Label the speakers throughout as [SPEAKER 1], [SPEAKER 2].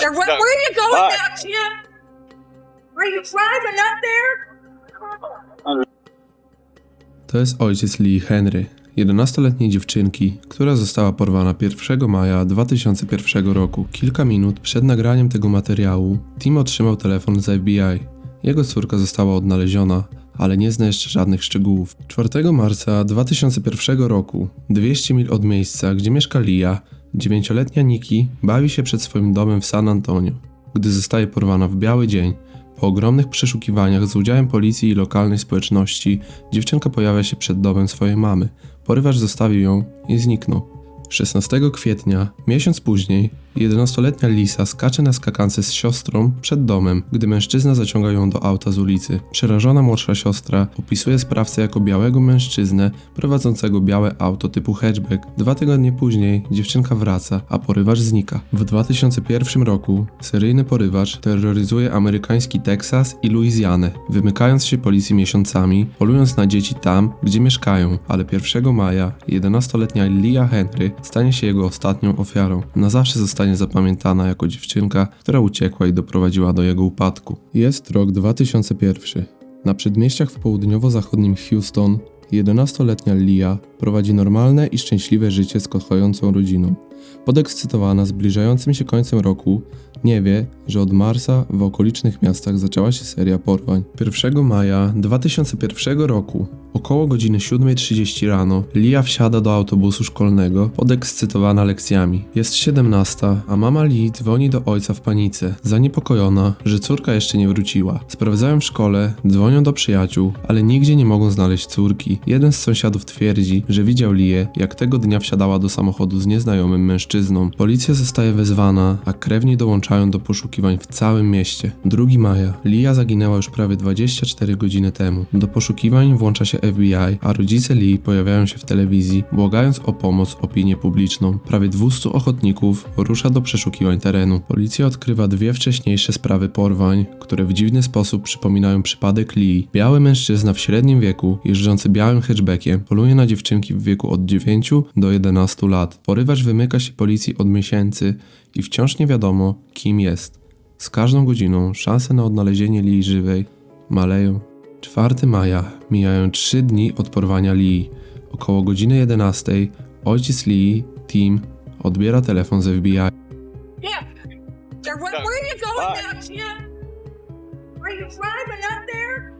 [SPEAKER 1] Where,
[SPEAKER 2] No.
[SPEAKER 1] where are you going
[SPEAKER 2] Why?
[SPEAKER 1] now, Tim? Are you driving up there?
[SPEAKER 3] To jest ojciec Lee Henry, 11-letniej dziewczynki, która została porwana 1 maja 2001 roku. Kilka minut przed nagraniem tego materiału Tim otrzymał telefon z FBI. Jego córka została odnaleziona, ale nie zna jeszcze żadnych szczegółów. 4 marca 2001 roku, 200 mil od miejsca, gdzie mieszka Lia, 9-letnia Nikki bawi się przed swoim domem w San Antonio. Gdy zostaje porwana w biały dzień, po ogromnych przeszukiwaniach z udziałem policji i lokalnej społeczności, dziewczynka pojawia się przed domem swojej mamy. Porywacz zostawił ją i zniknął. 16 kwietnia, miesiąc później, 11-letnia Lisa skacze na skakance z siostrą przed domem, gdy mężczyzna zaciąga ją do auta z ulicy. Przerażona młodsza siostra opisuje sprawcę jako białego mężczyznę prowadzącego białe auto typu hatchback. Dwa tygodnie później dziewczynka wraca, a porywacz znika. W 2001 roku seryjny porywacz terroryzuje amerykański Teksas i Luizjanę, wymykając się policji miesiącami, polując na dzieci tam, gdzie mieszkają, ale 1 maja 11-letnia Lia Henry stanie się jego ostatnią ofiarą. Na zawsze zostanie zapamiętana jako dziewczynka, która uciekła i doprowadziła do jego upadku. Jest rok 2001. Na przedmieściach w południowo-zachodnim Houston 11-letnia Lia prowadzi normalne i szczęśliwe życie z kochającą rodziną. Podekscytowana zbliżającym się końcem roku, nie wie, że od marca w okolicznych miastach zaczęła się seria porwań. 1 maja 2001 roku, około godziny 7.30 rano, Lia wsiada do autobusu szkolnego, podekscytowana lekcjami. Jest 17, a mama Lee dzwoni do ojca w panice, zaniepokojona, że córka jeszcze nie wróciła. Sprawdzają w szkole, dzwonią do przyjaciół, ale nigdzie nie mogą znaleźć córki. Jeden z sąsiadów twierdzi, że widział Lię, jak tego dnia wsiadała do samochodu z nieznajomym mężczyzną. Policja zostaje wezwana, a krewni dołączają do poszukiwań w całym mieście. 2 maja. Lia zaginęła już prawie 24 godziny temu. Do poszukiwań włącza się FBI, a rodzice Lee pojawiają się w telewizji, błagając o pomoc opinię publiczną. Prawie 200 ochotników rusza do przeszukiwań terenu. Policja odkrywa dwie wcześniejsze sprawy porwań, które w dziwny sposób przypominają przypadek Lee. Biały mężczyzna w średnim wieku, jeżdżący białym hatchbackiem, poluje na dziewczynki w wieku od 9 do 11 lat. Porywacz wymyka się policji od miesięcy i wciąż nie wiadomo, kim jest. Z każdą godziną szanse na odnalezienie Lee żywej maleją. 4 maja mijają 3 dni od porwania Lee. Około godziny 11 ojciec Lee, Tim, odbiera telefon z FBI.
[SPEAKER 1] Yeah. Where, where are you going now, Tim? Are you driving up there?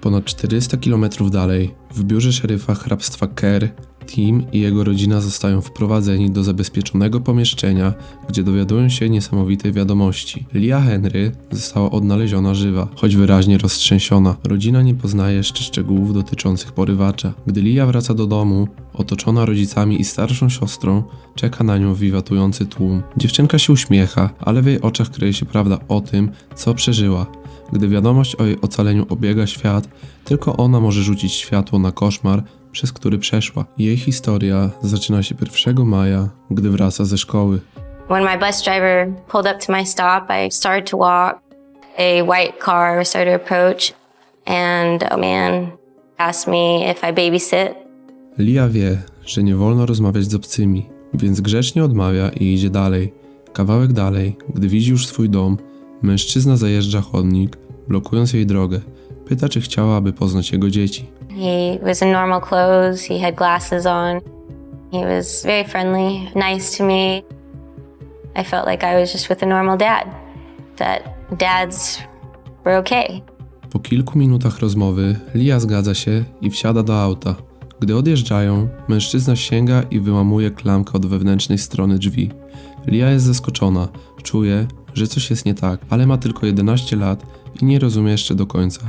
[SPEAKER 3] Ponad 400 km dalej, w biurze szeryfa hrabstwa Kerr, Tim i jego rodzina zostają wprowadzeni do zabezpieczonego pomieszczenia, gdzie dowiadują się niesamowitej wiadomości. Lia Henry została odnaleziona żywa, choć wyraźnie roztrzęsiona. Rodzina nie poznaje jeszcze szczegółów dotyczących porywacza. Gdy Lia wraca do domu, otoczona rodzicami i starszą siostrą, czeka na nią wiwatujący tłum. Dziewczynka się uśmiecha, ale w jej oczach kryje się prawda o tym, co przeżyła. Gdy wiadomość o jej ocaleniu obiega świat, tylko ona może rzucić światło na koszmar, przez który przeszła. Jej historia zaczyna się 1 maja, gdy wraca ze szkoły.
[SPEAKER 4] When my bus driver pulled up to my stop, I started to walk. A white car started to approach, and a man asked me if I babysit.
[SPEAKER 3] Lia wie, że nie wolno rozmawiać z obcymi, więc grzecznie odmawia i idzie dalej. Kawałek dalej, gdy widzi już swój dom, mężczyzna zajeżdża chodnik, blokując jej drogę. Pyta, czy chciała, aby poznać jego dzieci.
[SPEAKER 4] He was in normal clothes, he had glasses on. He was very friendly, nice to me. I felt like I was just with a normal dad, that dads were okay.
[SPEAKER 3] Po kilku minutach rozmowy Lia zgadza się i wsiada do auta. Gdy odjeżdżają, mężczyzna sięga i wyłamuje klamkę od wewnętrznej strony drzwi. Lia jest zaskoczona, czuje, że coś jest nie tak, ale ma tylko 11 lat i nie rozumie jeszcze do końca,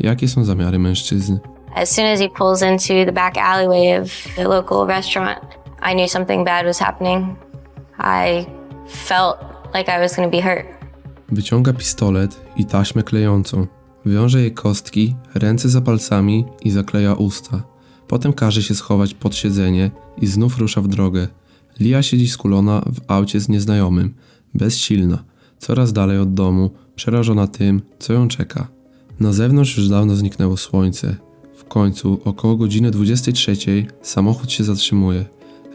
[SPEAKER 3] jakie są zamiary mężczyzny.
[SPEAKER 4] As soon as he pulls into the back alleyway of the local restaurant, I knew something bad was happening. I felt like I was going to be hurt.
[SPEAKER 3] Wyciąga pistolet i taśmę klejącą. Wiąże jej kostki, ręce za palcami i zakleja usta. Potem każe się schować pod siedzenie i znów rusza w drogę. Lia siedzi skulona w aucie z nieznajomym, bezsilna, coraz dalej od domu, przerażona tym, co ją czeka. Na zewnątrz już dawno zniknęło słońce. Końcu, około godziny 23, samochód się zatrzymuje.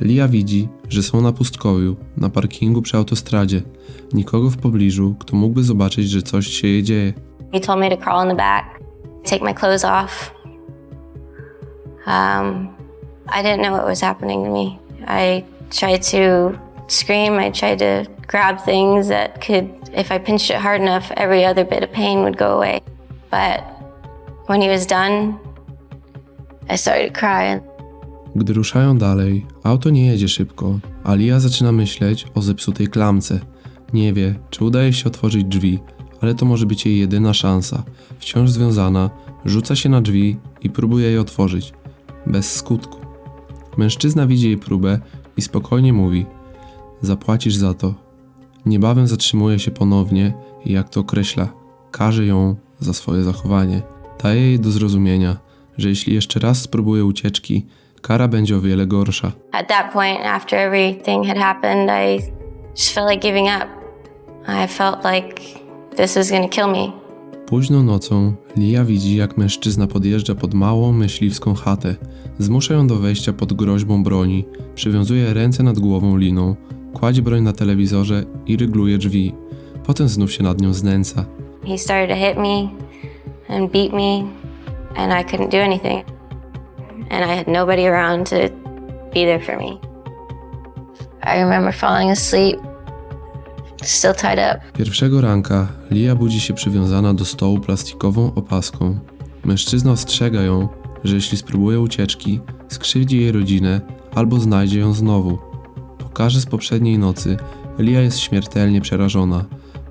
[SPEAKER 3] Lia widzi, że są na pustkowiu, na parkingu przy autostradzie. Nikogo w pobliżu, kto mógłby zobaczyć, że coś się jej dzieje.
[SPEAKER 4] He told me to crawl in the back, take my clothes off. Um, I didn't know what was happening to me. I tried to scream, I tried to grab things that could, if I pinched it hard enough, every other bit of pain would go away. But when he was done, I started crying.
[SPEAKER 3] Gdy ruszają dalej, auto nie jedzie szybko, a Lia zaczyna myśleć o zepsutej klamce. Nie wie, czy udaje się otworzyć drzwi, ale to może być jej jedyna szansa. Wciąż związana, rzuca się na drzwi i próbuje je otworzyć. Bez skutku. Mężczyzna widzi jej próbę i spokojnie mówi: Zapłacisz za to. Niebawem zatrzymuje się ponownie i, jak to określa, karze ją za swoje zachowanie. Daje jej do zrozumienia, że jeśli jeszcze raz spróbuje ucieczki, kara będzie o wiele gorsza.
[SPEAKER 4] At that point, after everything had happened, I just felt like giving up. I felt like this was to kill me.
[SPEAKER 3] Późną nocą Lia widzi, jak mężczyzna podjeżdża pod małą myśliwską chatę. Zmusza ją do wejścia pod groźbą broni, przywiązuje ręce nad głową liną, kładzie broń na telewizorze i rygluje drzwi. Potem znów się nad nią znęca.
[SPEAKER 4] He started to hit me and beat me, and I couldn't do anything. And I had nobody around to be there for me. I remember falling asleep, still tied up.
[SPEAKER 3] Pierwszego ranka Lia budzi się przywiązana do stołu plastikową opaską. Mężczyzna ostrzega ją, że jeśli spróbuje ucieczki, skrzywdzi jej rodzinę albo znajdzie ją znowu. Po karze z poprzedniej nocy Lia jest śmiertelnie przerażona.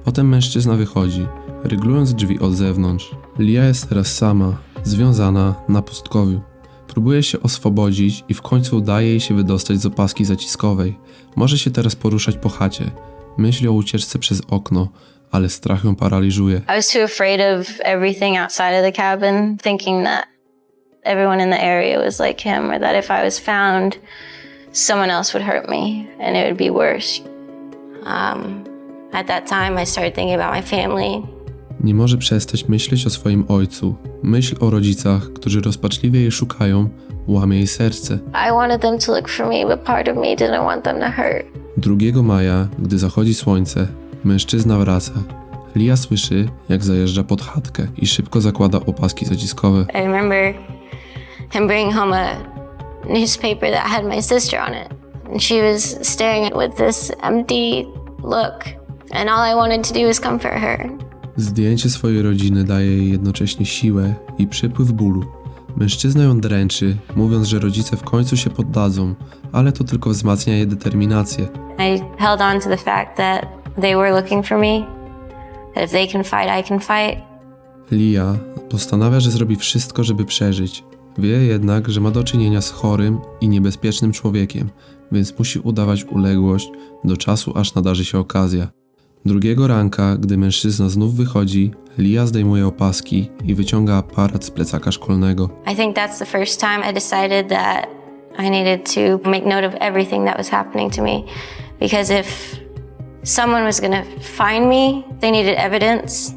[SPEAKER 3] Potem mężczyzna wychodzi, ryglując drzwi od zewnątrz. Lia jest teraz sama, związana na pustkowiu. Próbuje się oswobodzić i w końcu udaje jej się wydostać z opaski zaciskowej. Może się teraz poruszać po chacie. Myśli o ucieczce przez okno, ale strach ją paraliżuje.
[SPEAKER 4] I was too afraid of everything outside of the cabin, thinking that everyone in the area was like him, or that if I was found, someone else would hurt me and it would be worse. Um, at that time, I started thinking about my family.
[SPEAKER 3] Nie może przestać myśleć o swoim ojcu. Myśl o rodzicach, którzy rozpaczliwie jej szukają, łamie jej serce.
[SPEAKER 4] I wanted them to look for me, but part of me didn't want them to hurt.
[SPEAKER 3] 2 maja, gdy zachodzi słońce, mężczyzna wraca. Lia słyszy, jak zajeżdża pod chatkę i szybko zakłada opaski zaciskowe.
[SPEAKER 4] I remember him bringing home a newspaper that had my sister on it. And she was staring with this empty look. And all I wanted to do was comfort her.
[SPEAKER 3] Zdjęcie swojej rodziny daje jej jednocześnie siłę i przypływ bólu. Mężczyzna ją dręczy, mówiąc, że rodzice w końcu się poddadzą, ale to tylko wzmacnia jej determinację.
[SPEAKER 4] I held on to the fact that they were looking for me. That if they can fight, I can fight.
[SPEAKER 3] Lia postanawia, że zrobi wszystko, żeby przeżyć. Wie jednak, że ma do czynienia z chorym i niebezpiecznym człowiekiem, więc musi udawać uległość do czasu, aż nadarzy się okazja. Drugiego ranka, gdy mężczyzna znów wychodzi, Lia zdejmuje opaski i wyciąga aparat z plecaka szkolnego.
[SPEAKER 4] I think that's the first time I decided that I needed to make note of everything that was happening to me. Because if someone was to find me, they needed evidence.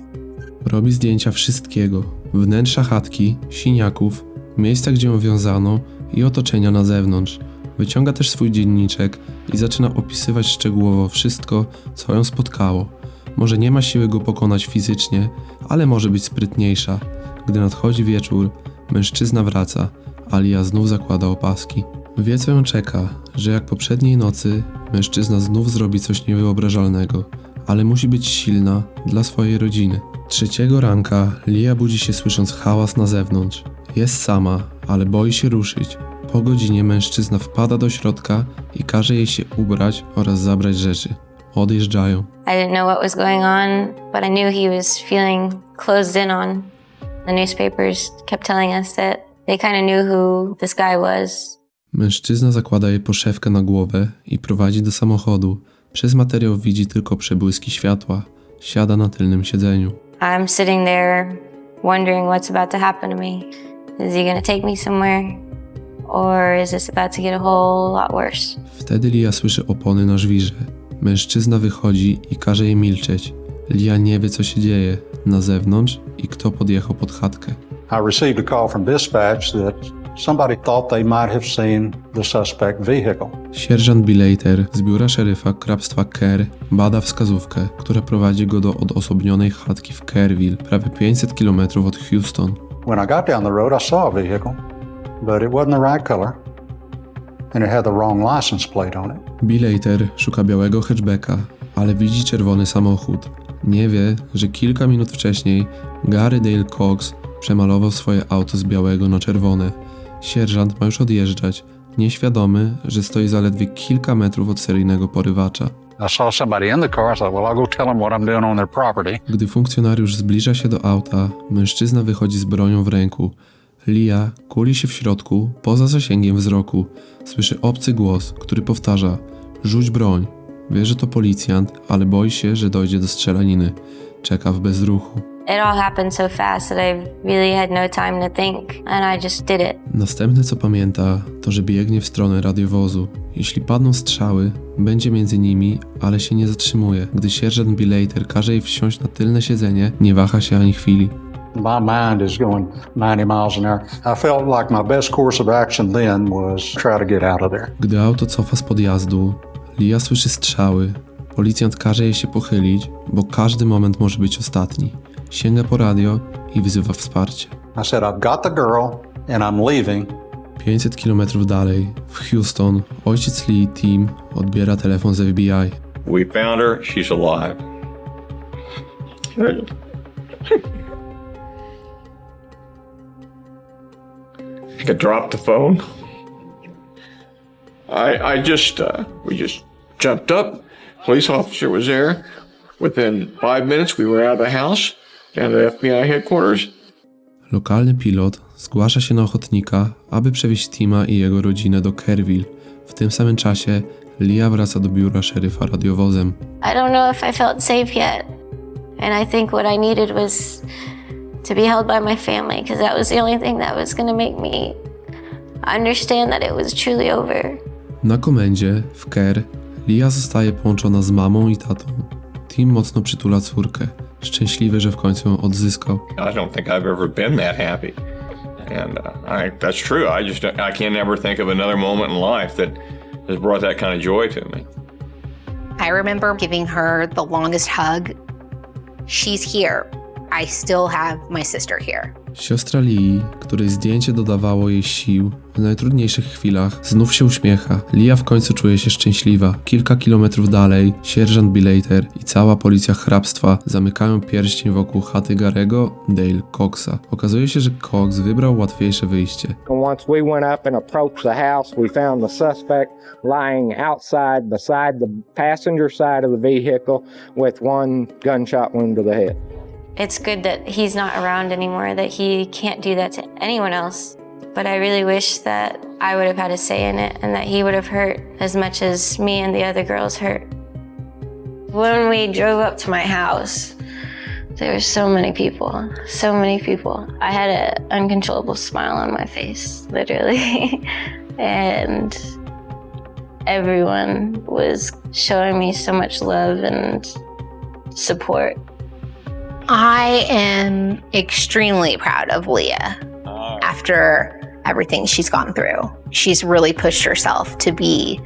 [SPEAKER 3] Robi zdjęcia wszystkiego: wnętrza chatki, siniaków, miejsca, gdzie ją wiązano i otoczenia na zewnątrz. Wyciąga też swój dzienniczek i zaczyna opisywać szczegółowo wszystko, co ją spotkało. Może nie ma siły go pokonać fizycznie, ale może być sprytniejsza. Gdy nadchodzi wieczór, mężczyzna wraca, Alia znów zakłada opaski. Wie, co ją czeka, że jak poprzedniej nocy, mężczyzna znów zrobi coś niewyobrażalnego, ale musi być silna dla swojej rodziny. Trzeciego ranka Lia budzi się słysząc hałas na zewnątrz. Jest sama, ale boi się ruszyć. Po godzinie mężczyzna wpada do środka i każe jej się ubrać oraz zabrać rzeczy. Odjeżdżają.
[SPEAKER 4] I didn't know what was going on, but I knew he was feeling closed in on. The newspapers kept telling us that they kind of knew who this guy was.
[SPEAKER 3] Mężczyzna zakłada jej poszewkę na głowę i prowadzi do samochodu. Przez materiał widzi tylko przebłyski światła. Siada na tylnym siedzeniu.
[SPEAKER 4] I'm sitting there wondering what's about to happen to me. Is he to take me somewhere? Or is this about to get a whole lot worse?
[SPEAKER 3] Wtedy Lia słyszy opony na żwirze. Mężczyzna wychodzi i każe jej milczeć. Lia nie wie, co się dzieje na zewnątrz i kto podjechał pod chatkę.
[SPEAKER 2] I received a call from dispatch that somebody thought they might have seen the suspect vehicle.
[SPEAKER 3] Sierżant Bilater z biura szeryfa hrabstwa Kerr bada wskazówkę, która prowadzi go do odosobnionej chatki w Kerrville, prawie 500 km od Houston.
[SPEAKER 2] When I got down the road, I saw a vehicle, but it wasn't the right color, and it had the wrong license plate on it.
[SPEAKER 3] Szuka białego hatchbacka, ale widzi czerwony samochód. Nie wie, że kilka minut wcześniej Gary Dale Cox przemalował swoje auto z białego na czerwone. Sierżant ma już odjeżdżać, nieświadomy, że stoi zaledwie kilka metrów od seryjnego porywacza. Gdy funkcjonariusz zbliża się do auta, mężczyzna wychodzi z bronią w ręku. Lia kuli się w środku, poza zasięgiem wzroku. Słyszy obcy głos, który powtarza: Rzuć broń. Wie, że to policjant, ale boi się, że dojdzie do strzelaniny. Czeka w bezruchu.
[SPEAKER 4] It all happened so fast that I really had no time to think, and I just did it.
[SPEAKER 3] Następne co pamięta, to że biegnie w stronę radiowozu. Jeśli padną strzały, będzie między nimi, ale się nie zatrzymuje. Gdy sierżant Bilater każe jej wsiąść na tylne siedzenie, nie waha się ani chwili.
[SPEAKER 2] My mind is going 90 miles an hour. I felt like my best course of action then was try to get out of there.
[SPEAKER 3] Gdy auto cofa z podjazdu, Lia słyszy strzały. Policjant każe jej się pochylić, bo każdy moment może być ostatni. Sięga po radio i wzywa wsparcie.
[SPEAKER 2] I said, I've got the girl and I'm leaving.
[SPEAKER 3] 500 km dalej, w Houston, ojciec Lee Tim odbiera telefon z FBI.
[SPEAKER 5] We found her. She's alive. I dropped the phone. I I just uh, we just jumped up. Police officer was there. Within five minutes, we were out of the house, down to the FBI headquarters.
[SPEAKER 3] Lokalny pilot zgłasza się na ochotnika, aby przewieźć Tima i jego rodzinę do Kerrville. W tym samym czasie Lia wraca do biura szeryfa radiowozem.
[SPEAKER 4] I don't know if I felt safe yet. And I think what I needed was to be held by my family because that was the only thing that was going to make me understand that it was truly over.
[SPEAKER 3] Na komendzie w Kerr Lia zostaje połączona z mamą i tatą. Tim mocno przytula córkę, szczęśliwy, że w końcu ją odzyskał.
[SPEAKER 5] I don't think I've ever been that happy, and uh, I, that's true. I just I can't ever think of another moment in life that has brought that kind of joy to me.
[SPEAKER 6] I remember giving her the longest hug. She's here. I still have my sister here.
[SPEAKER 3] Siostra Lii, której zdjęcie dodawało jej sił w najtrudniejszych chwilach, znów się uśmiecha. Lia w końcu czuje się szczęśliwa. Kilka kilometrów dalej, sierżant Bilater i cała policja hrabstwa zamykają pierścień wokół chaty Garego Dale Coxa. Okazuje się, że Cox wybrał łatwiejsze wyjście.
[SPEAKER 7] And once we went up and approached the house, we found the suspect lying outside beside the passenger side of the vehicle with one gunshot wound to the head.
[SPEAKER 4] It's good that he's not around anymore, that he can't do that to anyone else. But I really wish that I would have had a say in it and that he would have hurt as much as me and the other girls hurt.
[SPEAKER 1] When we drove up to my house,
[SPEAKER 4] There were so many people, so many people. I had an uncontrollable smile on my face, literally. and everyone was showing me so much love and support.
[SPEAKER 6] I am extremely proud of Leah after everything she's gone through. She's really pushed herself to be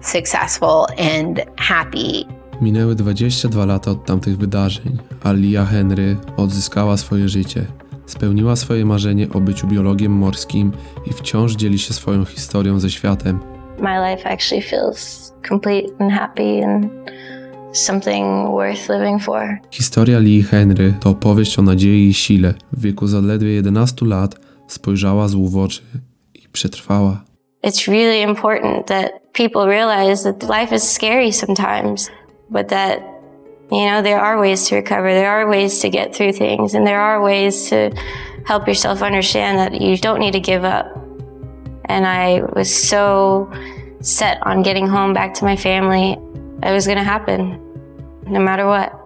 [SPEAKER 6] successful and happy
[SPEAKER 3] Minęły 22 lata od tamtych wydarzeń, a Lia Henry odzyskała swoje życie. Spełniła swoje marzenie o byciu biologiem morskim i wciąż dzieli się swoją historią ze światem.
[SPEAKER 4] My life actually feels complete and happy and something worth living for.
[SPEAKER 3] Historia Lee Henry to opowieść o nadziei i sile. W wieku zaledwie 11 lat spojrzała w oczy i przetrwała.
[SPEAKER 4] It's really important that people realize that life is scary sometimes, but that, you know, there are ways to recover. There are ways to get through things, and there are ways to help yourself understand that you don't need to give up. And I was so set on getting home back to my family. It was going to happen no matter what.